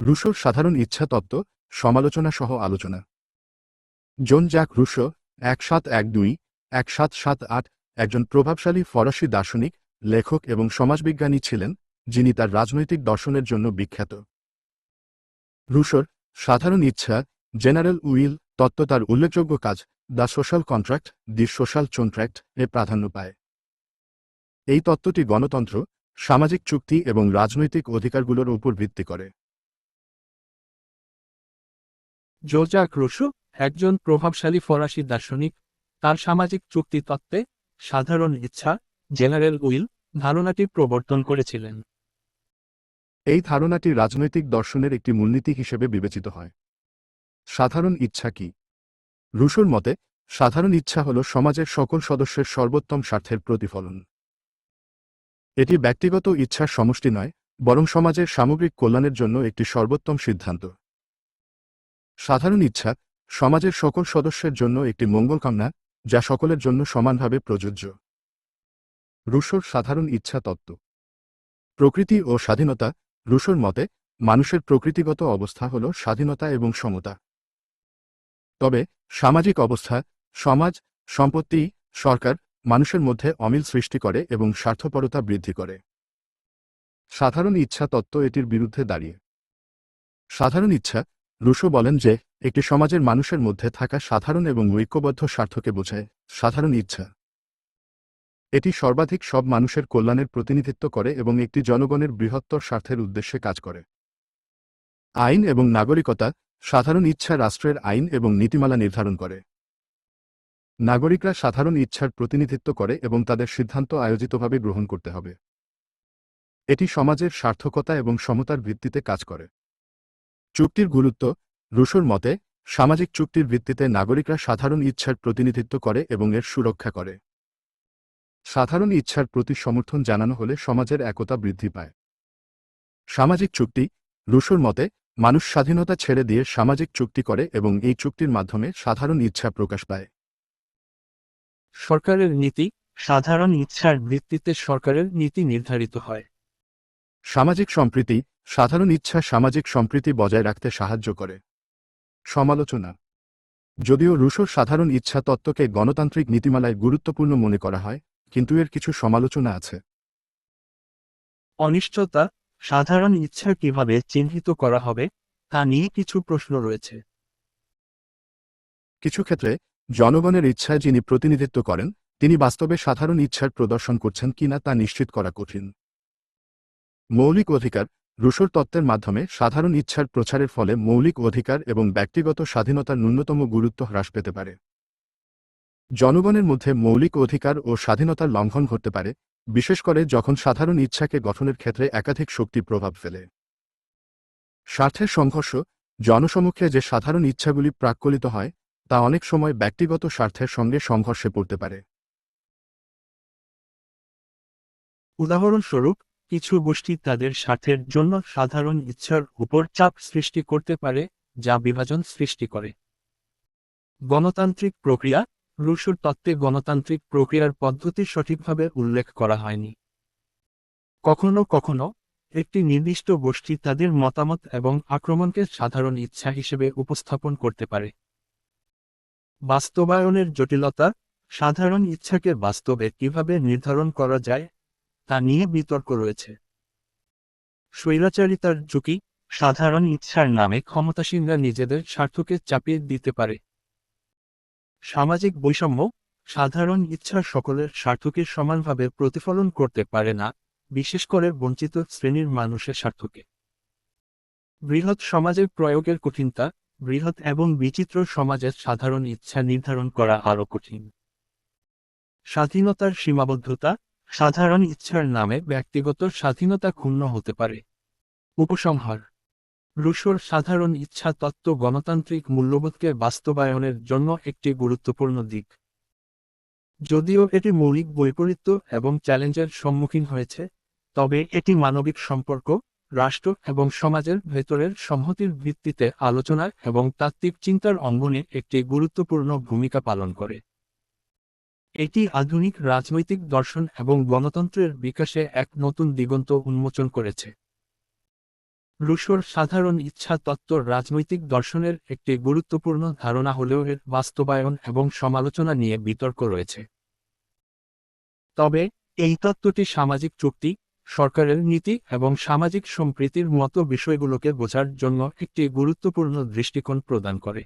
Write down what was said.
রুশোর সাধারণ ইচ্ছা তত্ত্ব, সমালোচনা সহ আলোচনা। জন জ্যাক রুশো, এক সাত এক দুই, এক সাত সাত আট, একজন প্রভাবশালী ফরাসি দার্শনিক, লেখক এবং সমাজবিজ্ঞানী ছিলেন, যিনি তার রাজনৈতিক দর্শনের জন্য বিখ্যাত। রুশোর সাধারণ ইচ্ছা, জেনারেল উইল, তত্ত্ব তার উল্লেখযোগ্য কাজ, the social contract, the social contract এ প্রাধান্য পায়। এই তত্ত্বটি গণতন্ত্র, সামাজিক চুক্তি এবং রাজনৈতিক অধিকারগুলোর উপর ভিত্তি করে। জোজাক রুশো, একজন প্রভাবশালী ফরাসি দার্শনিক, তার সামাজিক চুক্তি তত্ত্বে সাধারণ ইচ্ছা, জেনারেল উইল, ধারণাটি প্রবর্তন করেছিলেন। এই ধারণাটি রাজনৈতিক দর্শনের একটি মূলনীতি হিসেবে বিবেচিত হয়। সাধারণ ইচ্ছা কি? রুশোর মতে, সাধারণ ইচ্ছা হল সমাজের সকল সদস্যের সর্বোত্তম স্বার্থের প্রতিফলন। এটি ব্যক্তিগত ইচ্ছার সমষ্টি নয়, বরং সমাজের সামগ্রিক কল্যাণের জন্য একটি সর্বোত্তম সিদ্ধান্ত। সাধারণ ইচ্ছা সমাজের সকল সদস্যের জন্য একটি মঙ্গল কামনা, যা সকলের জন্য সমানভাবে প্রযোজ্য। রুশোর সাধারণ ইচ্ছা তত্ত্ব। প্রকৃতি ও স্বাধীনতা, রুশোর মতে, মানুষের প্রকৃতিগত অবস্থা হল স্বাধীনতা এবং সমতা। তবে, সামাজিক অবস্থা, সমাজ, সম্পত্তি, সরকার, মানুষের মধ্যে অমিল সৃষ্টি করে এবং স্বার্থপরতা বৃদ্ধি করে। সাধারণ ইচ্ছা তত্ত্ব এটির বিরুদ্ধে দাঁড়িয়ে। সাধারণ ইচ্ছা রুশো বলেন যে, একটি সমাজের মানুষের মধ্যে থাকা সাধারণ এবং ঐক্যবদ্ধ স্বার্থকে বোঝায়, সাধারণ ইচ্ছা। এটি সর্বাধিক সব মানুষের কল্যাণের প্রতিনিধিত্ব করে এবং একটি জনগণের বৃহত্তর স্বার্থের উদ্দেশ্যে কাজ করে। আইন এবং নাগরিকতা, সাধারণ ইচ্ছা রাষ্ট্রের আইন এবং নীতিমালা নির্ধারণ করে। নাগরিকরা সাধারণ ইচ্ছার প্রতিনিধিত্ব করে এবং তাদের সিদ্ধান্ত আয়োজিতভাবে গ্রহণ করতে হবে। এটি সমাজের সার্থকতা এবং সমতার ভিত্তিতে কাজ করে। চুক্তির গুরুত্ব, রুশোর মতে, সামাজিক চুক্তির ভিত্তিতে নাগরিকরা সাধারণ ইচ্ছার প্রতিনিধিত্ব করে এবং এর সুরক্ষা করে। সাধারণ ইচ্ছার প্রতি সমর্থন জানানো হলে সমাজের একতা বৃদ্ধি পায়। সামাজিক চুক্তি, রুশোর মতে, মানুষ স্বাধীনতা ছেড়ে দিয়ে সামাজিক চুক্তি করে এবং এই চুক্তির মাধ্যমে সাধারণ ইচ্ছা প্রকাশ পায়। সরকারের নীতি, সাধারণ ইচ্ছার ভিত্তিতে সরকারের নীতি নির্ধারিত হয়। সামাজিক সম্প্রীতি সাধারণ ইচ্ছা সামাজিক সম্প্রীতি বজায় রাখতে সাহায্য করে। সমালোচনা। যদিও রুশোর সাধারণ ইচ্ছা তত্ত্বকে গণতান্ত্রিক নীতিমালায় গুরুত্বপূর্ণ মনে করা হয় কিন্তু এর কিছু সমালোচনা আছে। অনিশ্চয়তা সাধারণ ইচ্ছা কীভাবে চিহ্নিত করা হবে তা নিয়ে কিছু প্রশ্ন রয়েছে। কিছু ক্ষেত্রে জনগণের ইচ্ছায় যিনি প্রতিনিধিত্ব করেন তিনি বাস্তবে সাধারণ ইচ্ছার প্রদর্শন করছেন কিনা তা নিশ্চিত করা কঠিন। মৌলিক অধিকার রুশোর তত্ত্বের মাধ্যমে সাধারণ ইচ্ছার প্রচারের ফলে মৌলিক অধিকার এবং ব্যক্তিগত স্বাধীনতার ন্যূনতম গুরুত্ব হ্রাস পেতে পারে। জনগণের মধ্যে মৌলিক অধিকার ও স্বাধীনতার লঙ্ঘন ঘটতে পারে, বিশেষ করে যখন সাধারণ ইচ্ছাকে গঠনের ক্ষেত্রে একাধিক শক্তি প্রভাব ফেলে। স্বার্থের সংঘর্ষ, জনসমক্ষে যে সাধারণ ইচ্ছাগুলি প্রাক্কলিত হয়, তা অনেক সময় ব্যক্তিগত স্বার্থের সঙ্গে সংঘর্ষে পড়তে পারে। উদাহরণস্বরূপ কিছু গোষ্ঠী তাদের স্বার্থের জন্য সাধারণ ইচ্ছার উপর চাপ সৃষ্টি করতে পারে, যা বিভাজন সৃষ্টি করে। গণতান্ত্রিক প্রক্রিয়া, রুশোর তত্ত্বে গণতান্ত্রিক প্রক্রিয়ার পদ্ধতি সঠিকভাবে উল্লেখ করা হয়নি। কখনো কখনো, একটি নির্দিষ্ট গোষ্ঠী তাদের মতামত এবং আক্রমণকে সাধারণ ইচ্ছা হিসেবে উপস্থাপন করতে পারে। বাস্তবায়নের জটিলতা, সাধারণ ইচ্ছাকে বাস্তবে কীভাবে নির্ধারণ করা যায় তা নিয়ে বিতর্ক রয়েছে। স্বৈরাচারিতার ঝুঁকি সাধারণ ইচ্ছার নামে ক্ষমতাসীনরা নিজেদের স্বার্থকে চাপিয়ে দিতে পারে। সামাজিক বৈষম্য সাধারণ ইচ্ছা সকলের স্বার্থকে সমানভাবে প্রতিফলন করতে পারে না, বিশেষ করে বঞ্চিত শ্রেণির মানুষের স্বার্থকে। বৃহৎ সমাজের প্রয়োগের কঠিনতা, বৃহৎ এবং বিচিত্র সমাজের সাধারণ ইচ্ছা নির্ধারণ করা আরও কঠিন। স্বাধীনতার সীমাবদ্ধতা সাধারণ ইচ্ছার নামে ব্যক্তিগত স্বাধীনতা ক্ষুণ্ণ হতে পারে। উপসংহার। রুশোর সাধারণ ইচ্ছা তত্ত্ব গণতান্ত্রিক মূল্যবোধকে বাস্তবায়নের জন্য একটি গুরুত্বপূর্ণ দিক। যদিও এটি মৌলিক বৈপরীত্য এবং চ্যালেঞ্জের সম্মুখীন হয়েছে, তবে এটি মানবিক সম্পর্ক, রাষ্ট্র এবং সমাজের ভেতরের সংহতির ভিত্তিতে আলোচনা এবং তাত্ত্বিক চিন্তার অঙ্গনে একটি গুরুত্বপূর্ণ ভূমিকা পালন করে। এটি আধুনিক রাজনৈতিক দর্শন এবং গণতন্ত্রের বিকাশে এক নতুন দিগন্ত উন্মোচন করেছে। রুশোর সাধারণ ইচ্ছা তত্ত্ব রাজনৈতিক দর্শনের একটি গুরুত্বপূর্ণ ধারণা হলেও এর বাস্তবায়ন এবং সমালোচনা নিয়ে বিতর্ক রয়েছে। তবে, এই তত্ত্বটি সামাজিক চুক্তি, সরকারের নীতি এবং সামাজিক সম্প্রীতির মতো বিষয়গুলোকে বোঝার জন্য একটি গুরুত্বপূর্ণ দৃষ্টিকোণ প্রদান করে।